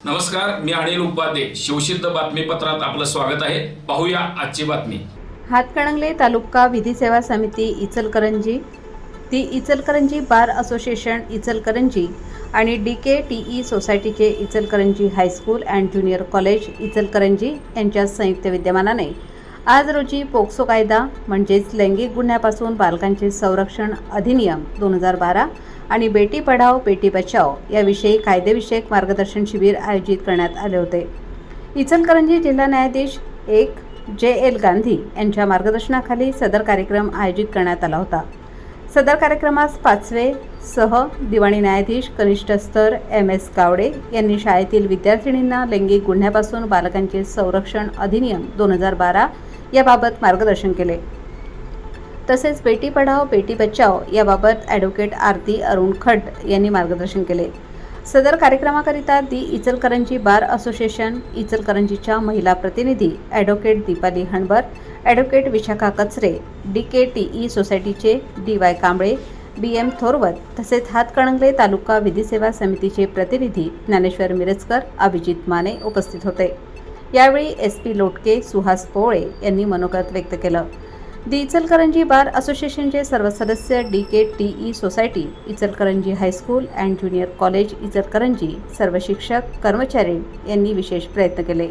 नमस्कार मी अनिल उपाध्ये. शिवसिद्ध बातमीपत्रात आपलं स्वागत आहे. पाहूया आजची बातमी. हातकणंगले तालुका विधी सेवा समिती इचलकरंजी. ती इचलकरंजी बार असोसिएशन इचलकरंजी आणि डी के टी ई सोसायटीचे Ichalkaranji high school and junior college Ichalkaranji यांच्या संयुक्त विद्यमानाने आज रोजी पोक्सो कायदा म्हणजेच लैंगिक गुन्ह्यापासून बालकांचे संरक्षण अधिनियम दोन हजार बारा आणि बेटी पढाओ बेटी बचाओ याविषयी कायदेविषयक मार्गदर्शन शिबिर आयोजित करण्यात आले होते. इचलकरंजी जिल्हा न्यायाधीश एक जे एल गांधी यांच्या मार्गदर्शनाखाली सदर कार्यक्रम आयोजित करण्यात आला होता. सदर कार्यक्रमास पाचवे सह दिवाणी न्यायाधीश कनिष्ठ स्तर एम एस कावडे यांनी शाळेतील विद्यार्थिनींना लैंगिक गुन्ह्यापासून बालकांचे संरक्षण अधिनियम दोन हजार बारा याबाबत मार्गदर्शन केले. तसेच बेटी पढाओ बेटी बचाओ याबाबत ॲडव्होकेट आरती अरुण खड यांनी मार्गदर्शन केले. सदर कार्यक्रमाकरिता दी इचलकरंजी बार असोसिएशन इचलकरंजीच्या महिला प्रतिनिधी advocate Deepali Hanbar advocate Vishakha Kachare D K T E सोसायटीचे D Y Kamble B M Thorwat तसेच हातकणंगले तालुका विधी सेवा समितीचे प्रतिनिधी ज्ञानेश्वर मिरजकर अभिजित माने उपस्थित होते. यावेळी एस पी लोटके सुहास पोळे यांनी मनोगत व्यक्त केलं. दी इचलकरंजी बार असोसिएशनचे सर्व सदस्य D. K. T. E. Society Ichalkaranji high school and junior college Ichalkaranji सर्व शिक्षक कर्मचारी यांनी विशेष प्रयत्न केले.